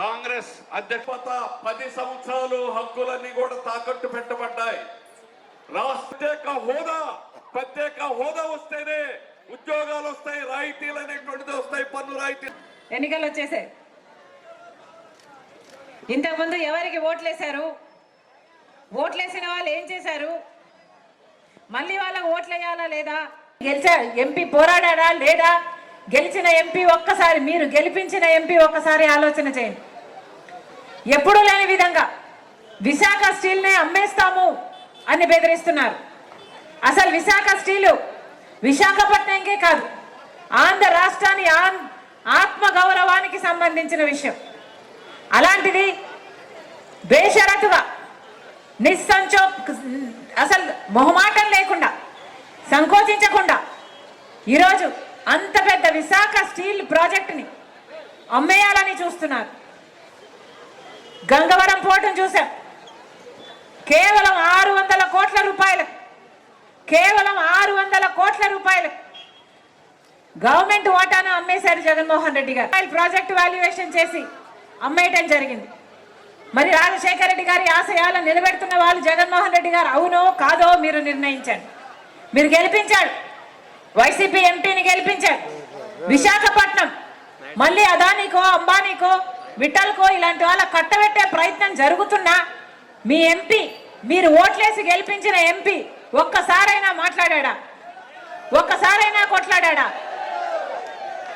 కాంగ్రెస్ అధ్యక్షత పది సంవత్సరాలు హక్కులన్నీ కూడా తాకట్టు పెట్టబడ్డాయి. రాష్ట్ర హోదా ప్రత్యేక హోదా వస్తేనే ఉద్యోగాలు వస్తాయి రాయితీలు అనేటువంటిది వస్తాయి పన్ను రాయితీ ఎన్నికలు వచ్చేసాయి. ఇంతకుముందు ఎవరికి ఓట్లేశారు? ఓట్లేసిన వాళ్ళు ఏం చేశారు? మళ్ళీ వాళ్ళకి ఓట్లేయాలా లేదా? గెలిచా? ఎంపీ పోరాడా లేదా? గెలిచిన ఎంపీ ఒక్కసారి మీరు గెలిపించిన ఎంపీ ఒక్కసారి ఆలోచన చేయండి. ఎప్పుడూ లేని విధంగా విశాఖ స్టీల్నే అమ్మేస్తాము అని బెదిరిస్తున్నారు. అసలు విశాఖ స్టీలు విశాఖపట్నంకే కాదు ఆంధ్ర రాష్ట్రాన్ని ఆన్ ఆత్మ గౌరవానికి సంబంధించిన విషయం. అలాంటిది బేషరతుగా నిస్సంచో అసలు మొహమాటం లేకుండా సంకోచించకుండా ఈరోజు అంత పెద్ద విశాఖ స్టీల్ ప్రాజెక్టుని అమ్మేయాలని చూస్తున్నారు. గంగవరం పోర్టును చూసాం కేవలం ఆరు వందల కోట్ల రూపాయలు. కేవలం ఆరు వందల కోట్ల రూపాయలు. గవర్నమెంట్ వాటాను అమ్మేశారు జగన్మోహన్ రెడ్డి గారు. ప్రాజెక్ట్ వాల్యుయేషన్ చేసి అమ్మేయటం జరిగింది. మరి రాజశేఖర రెడ్డి గారి ఆశయాలను నిలబెడుతున్న వాళ్ళు జగన్మోహన్ రెడ్డి గారు అవునో కాదో మీరు నిర్ణయించండి. మీరు గెలిపించాడు వైసీపీ ఎంపీని గెలిపించాడు విశాఖపట్నం మళ్ళీ అదానికో అంబానీకో విఠల్కో ఇలాంటి వాళ్ళ కట్టబెట్టే ప్రయత్నం జరుగుతున్నా మీ ఎంపీ మీరు ఓట్లేసి గెలిపించిన ఎంపీ ఒక్కసారైనా మాట్లాడా ఒక్కసారైనా కొట్లాడా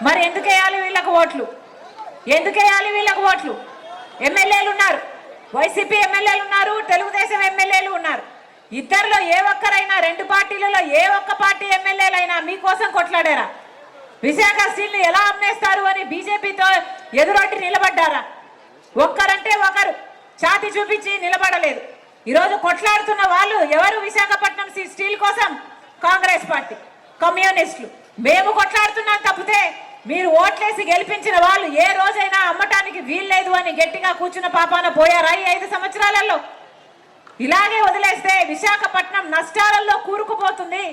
మరి ఎందుకు వేయాలి వీళ్ళకు ఓట్లు? ఎందుకు వేయాలి వీళ్ళకు ఓట్లు? ఎమ్మెల్యేలు ఉన్నారు. వైసీపీ ఎమ్మెల్యేలు ఉన్నారు తెలుగుదేశం ఎమ్మెల్యేలు ఉన్నారు. ఇద్దరిలో ఏ ఒక్కరైనా రెండు పార్టీలలో ఏ ఒక్క పార్టీ ఎమ్మెల్యేలైనా మీకోసం కొట్లాడారా? విశాఖ స్టీల్ని ఎలా అమ్మేస్తారు అని బీజేపీతో ఎదురొట్టి నిలబడ్డారా? ఒక్కరంటే ఒకరు. ఛాతి చూపించి నిలబడలేదు. ఈరోజు కొట్లాడుతున్న వాళ్ళు ఎవరు? విశాఖపట్నం స్టీల్ కోసం కాంగ్రెస్ పార్టీ కమ్యూనిస్టులు. మేము కొట్లాడుతున్నాం తప్పితే మీరు ఓట్లేసి గెలిపించిన వాళ్ళు ఏ రోజైనా అమ్మటానికి వీల్లేదు అని గట్టిగా కూర్చున్న పాపాన పోయారా ఈ ఐదు సంవత్సరాలలో? ఇలాగే వదిలేస్తే విశాఖపట్నం నష్టాలలో కూరుకుపోతుంది.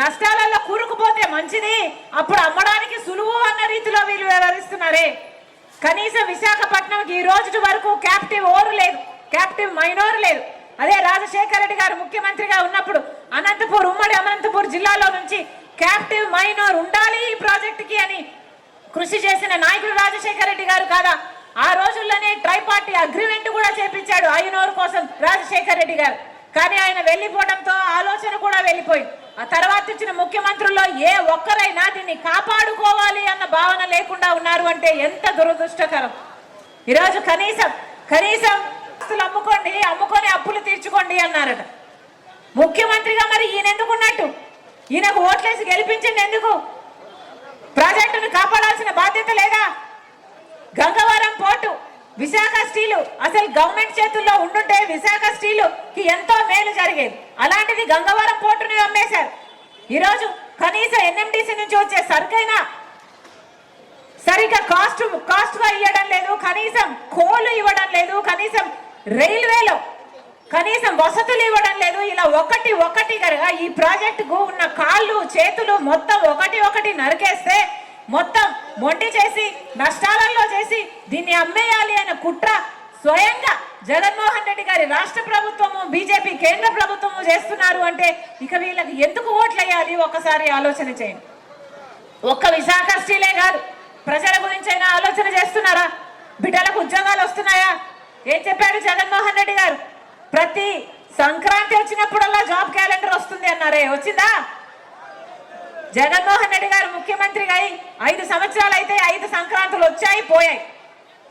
నష్టాలలో కూరుకుపోతే మంచిది. అప్పుడు అమ్మడానికి సులువు అన్న రీతిలో వీళ్ళు వ్యవహరిస్తున్నారే. కనీసం విశాఖపట్నంకి ఈ రోజు వరకు క్యాప్టివ్ ఓరు లేదు. క్యాప్టివ్ మైనోరు లేదు. అదే రాజశేఖర రెడ్డి గారు ముఖ్యమంత్రిగా ఉన్నప్పుడు అనంతపూర్ ఉమ్మడి అనంతపూర్ జిల్లాలో నుంచి క్యాప్టివ్ మైనోర్ ఉండాలి ఈ ప్రాజెక్టుకి అని కృషి చేసిన నాయకుడు రాజశేఖర రెడ్డి గారు కాదా? ఆ రోజుల్లోనే ట్రై పార్టీ అగ్రిమెంట్ కూడా చేపించాడు ఐనోరు కోసం రాజశేఖర రెడ్డి గారు. కానీ ఆయన వెళ్ళిపోవడంతో ఆలోచన కూడా వెళ్ళిపోయింది ఆ తర్వాత ఇచ్చిన ముఖ్యమంత్రుల్లో ఏ ఒక్కరైనా దీన్ని కాపాడుకోవాలి అన్న భావన లేకుండా ఉన్నారు అంటే ఎంత దురదృష్టకరం. ఈరోజు కనీసం కనీసం ఆస్తులు అమ్ముకోండి అమ్ముకొని అప్పులు తీర్చుకోండి అన్నారట. ముఖ్యమంత్రిగా మరి ఈయన ఎందుకున్నట్టు? ఈయనకు ఓట్లేసి గెలిపించండి ఎందుకు? ప్రాజెక్టును కాపాడాల్సిన బాధ్యత లేదా? Gangavaram port Visakha steel. అసలు గవర్నమెంట్ చేతుల్లో ఉండుంటే విశాఖ స్టీలు కి ఎంతో మేలు జరిగేది. అలాంటిది గంగవరం పోర్టుని అమ్మేశారు. ఈరోజు కనీసం ఎన్ఎండిసి నుంచి వచ్చే సరుకైనా సరిగ్గా కాస్ట్ కాస్ట్గా ఇవ్వడం లేదు కనీసం కోలు ఇవ్వడం లేదు కనీసం రైల్వేలో కనీసం వసతులు ఇవ్వడం లేదు. ఇలా ఒకటి ఒకటి కనుక ఈ ప్రాజెక్టుకు ఉన్న కాళ్ళు చేతులు మొత్తం ఒకటి ఒకటి నరికేస్తే మొత్తం మొండి చేసి నష్టాలలో చేసి దీన్ని అమ్మేయాలి అనే కుట్ర స్వయంగా జగన్మోహన్ రెడ్డి గారి రాష్ట్ర ప్రభుత్వము బీజేపీ కేంద్ర ప్రభుత్వము చేస్తున్నారు అంటే ఇక వీళ్ళకి ఎందుకు ఓట్లు ఒకసారి ఆలోచన చేయండి. ఒక్క విశాఖ స్టీలే కాదు ప్రజల గురించి అయినా ఆలోచన చేస్తున్నారా? బిడ్డలకు ఉద్యోగాలు వస్తున్నాయా? ఏం చెప్పాడు జగన్మోహన్ రెడ్డి గారు? ప్రతి సంక్రాంతి వచ్చినప్పుడల్లా జాబ్ క్యాలెండర్ వస్తుంది అన్నారే వచ్చిందా? జగన్మోహన్ రెడ్డి గారు ముఖ్యమంత్రిగా అయి ఐదు సంవత్సరాలు అయితే ఐదు సంక్రాంతులు వచ్చాయి పోయాయి.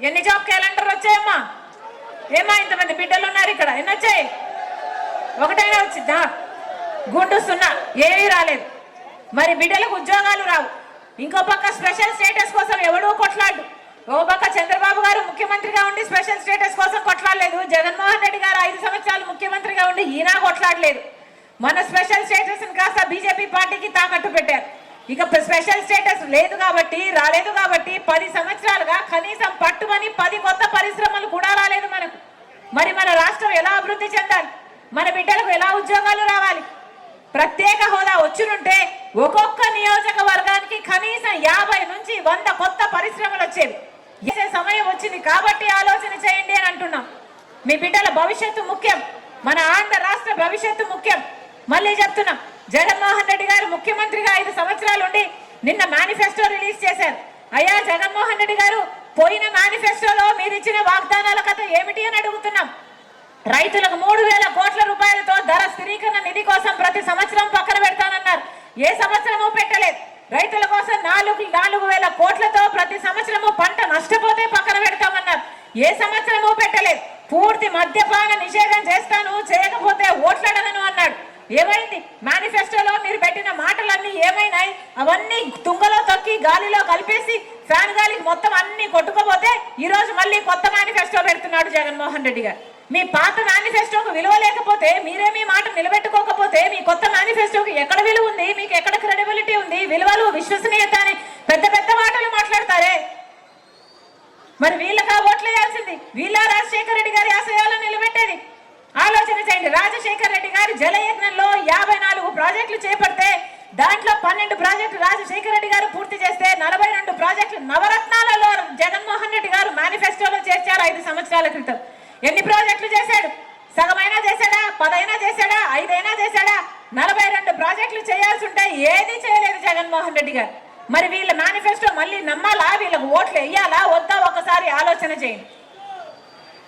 ఎన్ని జాబ్ క్యాలెండర్ వచ్చాయమ్మా? ఏమా ఇంతమంది బిడ్డలు ఉన్నారు ఇక్కడ? ఎన్ని వచ్చాయి? ఒకటైనా వచ్చిందా? గుండు సున్నా. ఏమీ రాలేదు. మరి బిడ్డలకు ఉద్యోగాలు రావు. ఇంకో పక్క స్పెషల్ స్టేటస్ కోసం ఎవడూ కొట్లాడు ఓ పక్క చంద్రబాబు గారు ముఖ్యమంత్రిగా ఉండి స్పెషల్ స్టేటస్ కోసం కొట్లాడలేదు. జగన్మోహన్ రెడ్డి గారు ఐదు సంవత్సరాలు ముఖ్యమంత్రిగా ఉండి ఈయన కొట్లాడలేదు. మన స్పెషల్ స్టేటస్ కాస్త బీజేపీ పార్టీకి తాకట్టు పెట్టారు. ఇక స్పెషల్ స్టేటస్ లేదు కాబట్టి రాలేదు కాబట్టి పది సంవత్సరాలుగా కనీసం పట్టుమని పది కొత్త పరిశ్రమలు కూడా రాలేదు మనకు. మరి మన రాష్ట్రం ఎలా అభివృద్ధి చెందాలి? మన బిడ్డలకు ఎలా ఉద్యోగాలు రావాలి? ప్రత్యేక హోదా వచ్చినుంటే ఒక్కొక్క నియోజకవర్గానికి కనీసం యాభై నుంచి వంద కొత్త పరిశ్రమలు వచ్చేవి. చేసే సమయం వచ్చింది కాబట్టి ఆలోచన చేయండి అని అంటున్నాం. మీ బిడ్డల భవిష్యత్తు ముఖ్యం. మన ఆంధ్ర రాష్ట్ర భవిష్యత్తు ముఖ్యం. మళ్ళీ చెప్తున్నాం? జగన్మోహన్ రెడ్డి గారు ముఖ్యమంత్రిగా ఐదు సంవత్సరాలు ఉండి నిన్న మేనిఫెస్టో రిలీజ్ చేశారు. అయ్యా జగన్మోహన్ రెడ్డి గారు పోయిన మేనిఫెస్టోలో మీరు ఇచ్చిన వాగ్దానాల కథ ఏమిటి అని అడుగుతున్నాం. రైతులకు మూడు వేల కోట్ల రూపాయలతో ధర స్థిరీకరణ నిధి కోసం ప్రతి సంవత్సరం పక్కన పెడతానన్నారు. ఏ సంవత్సరము పెట్టలేదు. రైతుల కోసం నాలుగు నాలుగు వేల కోట్లతో ప్రతి సంవత్సరము పంట నష్టపోతే పక్కన పెడతామన్నారు. ఏ సంవత్సరము పెట్టలేదు. పూర్తి మద్యపాన నిషేధం చేస్తాను చేయకపోతే ఓట్లాడనను అన్నాడు. ఏమైంది? మేనిఫెస్టోలో మీరు పెట్టిన మాటలన్నీ ఏమైనాయి? అవన్నీ తుంగలో తొక్కి గాలిలో కలిపేసి ఫ్యాన్ గాలికి మొత్తం అన్ని కొట్టుకోపోతే ఈరోజు మళ్ళీ కొత్త మేనిఫెస్టో పెడుతున్నాడు జగన్మోహన్ రెడ్డి గారు. మీ పాత మేనిఫెస్టోకు విలువ లేకపోతే మీరే మీ మాట నిలబెట్టుకోకపోతే మీ కొత్త మేనిఫెస్టోకి ఎక్కడ విలువ ఉంది? మీకు ఎక్కడ క్రెడిబిలిటీ ఉంది? విలువలు విశ్వసనీయత అని పెద్ద పెద్ద మాటలు మాట్లాడతారే? మరి వీళ్ళకా ఓట్లేయాల్సింది వీళ్ళ రాజశేఖర రెడ్డి గారి ఆశయాలను నిలబెట్టేది? ఆలోచన చేయండి. రాజశేఖర రెడ్డి గారి జలయజ్ఞ యాభై నాలుగు ప్రాజెక్టులు చేపడితే దాంట్లో పన్నెండు ప్రాజెక్టులు రాజశేఖర రెడ్డి గారు పూర్తి చేస్తే నలభై రెండు ప్రాజెక్టులు నవరత్నాలలో జగన్మోహన్ రెడ్డి గారు మేనిఫెస్టోలో చేర్చారు ఐదు సంవత్సరాల క్రితం. ఎన్ని ప్రాజెక్టులు చేశాడు? సగమైనా చేశాడా? పదైనా చేశాడా? ఐదైనా చేశాడా? నలభై రెండు ప్రాజెక్టులు చేయాల్సి ఉంటే ఏది చేయలేదు జగన్మోహన్ రెడ్డి గారు. మరి వీళ్ళ మేనిఫెస్టో మళ్ళీ నమ్మాలా? వీళ్ళకి ఓట్లు వేయాలా? వద్దా? ఒకసారి ఆలోచన చేయండి.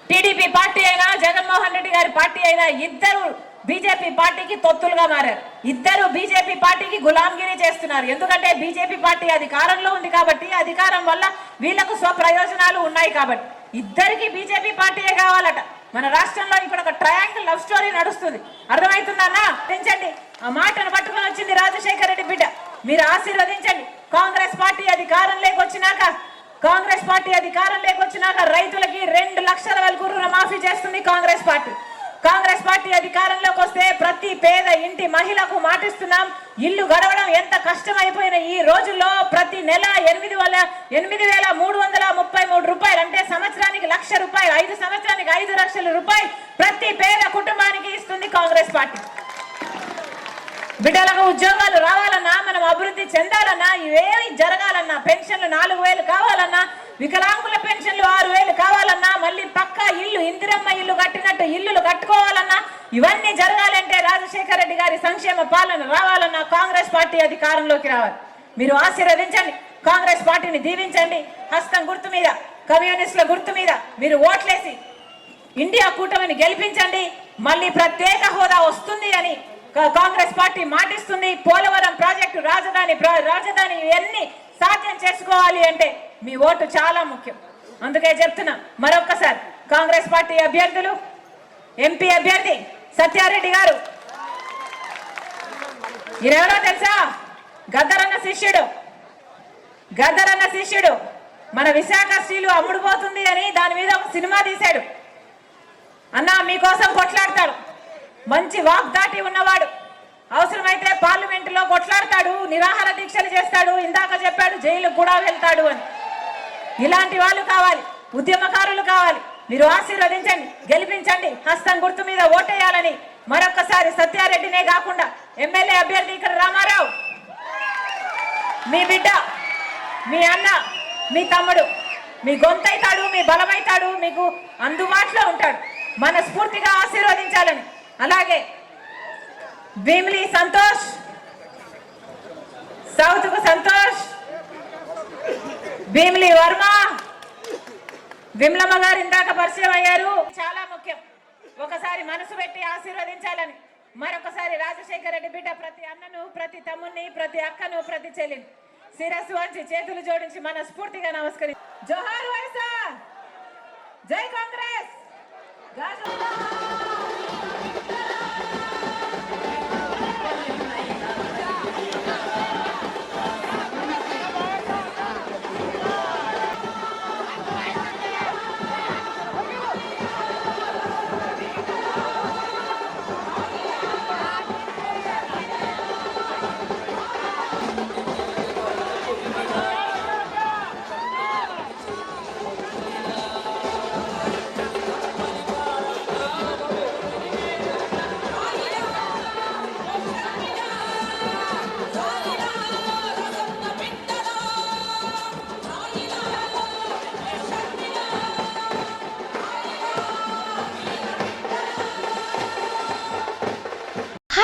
టీడీపీ పార్టీ అయినా జగన్మోహన్ రెడ్డి గారి పార్టీ అయినా ఇద్దరు బీజేపీ పార్టీకి తొత్తులుగా మారారు. ఇద్దరు బీజేపీ పార్టీకి గులాంగిరి చేస్తున్నారు. ఎందుకంటే బీజేపీ పార్టీ అధికారంలో ఉంది కాబట్టి అధికారం వల్ల వీళ్ళకు స్వప్రయోజనాలు ఉన్నాయి కాబట్టి. ఇద్దరికి బీజేపీ పార్టీయే కావాలట. మన రాష్ట్రంలో ఇప్పుడు ఒక ట్రయాంగిల్ లవ్ స్టోరీ నడుస్తుంది. అర్థమవుతుందన్నా పెంచండి ఆ మాటను పట్టుకొని వచ్చింది రాజశేఖర రెడ్డి బిడ్డ. మీరు ఆశీర్వదించండి. కాంగ్రెస్ పార్టీ అధికారం లేకొచ్చినాక కాంగ్రెస్ పార్టీ అధికారం లేకొచ్చినాక రైతులకి రెండు లక్షల వరకు రుణమాఫీ చేస్తుంది కాంగ్రెస్ పార్టీ. అధికారంలోకి వస్తే ప్రతి పేద ఇంటి మహిళకు మాటిస్తున్నాం. ఇల్లు గడవడం ఎంత కష్టమైపోయిన ఈ రోజుల్లో ప్రతి నెల ఎనిమిది వేల ఎనిమిది వేల మూడు వందల ముప్పై మూడు రూపాయలు. అంటే సంవత్సరానికి లక్ష రూపాయలు ఐదు సంవత్సరానికి ఐదు లక్షల రూపాయలు ప్రతి పేద కుటుంబానికి ఇస్తుంది కాంగ్రెస్ పార్టీ. బిడ్డలకు ఉద్యోగాలు రావాలన్నా మనం అభివృద్ధి చెందాలన్నా ఇవేమి జరగాలన్నా పెన్షన్లు నాలుగు వేలు కావాలన్నా వికలాంగుల పెన్షన్లు ఆరు వేలు కావాలన్నా మళ్ళీ పక్కా ఇల్లు ఇందిరమ్మ ఇల్లు కట్టినట్టు ఇల్లులు కట్టుకోవాలన్నా ఇవన్నీ జరగాలంటే రాజశేఖర రెడ్డి గారి సంక్షేమ పాలన రావాలన్నా కాంగ్రెస్ పార్టీ అధికారంలోకి రావాలి. మీరు ఆశీర్వదించండి. కాంగ్రెస్ పార్టీని దీవించండి. హస్తం గుర్తు మీద కమ్యూనిస్టుల గుర్తు మీద మీరు ఓట్లేసి ఇండియా కూటమిని గెలిపించండి. మళ్ళీ ప్రత్యేక హోదా వస్తుంది అని కా- కాంగ్రెస్ పార్టీ మాటిస్తుంది. పోలవరం ప్రాజెక్టు రాజధాని ప్రా- రాజధాని ఇవన్నీ సాధ్యం చేసుకోవాలి అంటే మీ ఓటు చాలా ముఖ్యం. అందుకే చెప్తున్నా మరొక్కసారి కాంగ్రెస్ పార్టీ అభ్యర్థులు ఎంపీ అభ్యర్థి సత్యారెడ్డి గారు. ఈయనెవరో తెలుసా? గద్దరన్న శిష్యుడు. గద్దరన్న శిష్యుడు. మన విశాఖ స్త్రీలు అమ్ముడుపోతుంది అని దాని మీద ఒక సినిమా తీశాడు. అన్న మీకోసం కొట్లాడతాడు. మంచి వాక్ దాటి ఉన్నవాడు. అవసరమైతే పార్లమెంటులో కొట్లాడతాడు నిరాహార దీక్షలు చేస్తాడు ఇందాక చెప్పాడు జైలుకు కూడా వెళ్తాడు అని. ఇలాంటి వాళ్ళు కావాలి ఉద్యమకారులు కావాలి. మీరు ఆశీర్వదించండి గెలిపించండి హస్తం గుర్తు మీద ఓటేయాలని మరొకసారి సత్యారెడ్డినే కాకుండా ఎమ్మెల్యే అభ్యర్థి ఇక్కడ రామారావు. మీ బిడ్డ మీ అన్న మీ తమ్ముడు మీ గొంతైతాడు మీ బలమైతాడు మీకు అందుబాటులో ఉంటాడు. మనస్ఫూర్తిగా ఆశీర్వదించాలని. అలాగే భీమిలి సంతోష్ సౌత్కు సంతోష్ భీమిలి వర్మ విమలమ్మ గారు ఇందాక పరిచయం అయ్యారు. చాలా ముఖ్యం. ఒకసారి మనసు పెట్టి ఆశీర్వదించాలని. మరొకసారి రాజశేఖర రెడ్డి బిడ్డ ప్రతి అన్నను ప్రతి తమ్ముని ప్రతి అక్కను ప్రతి చెల్లిని శిరస్సు వంచి చేతులు జోడించి మనస్ఫూర్తిగా నమస్కరి జోహార్ వైసా జై Congress!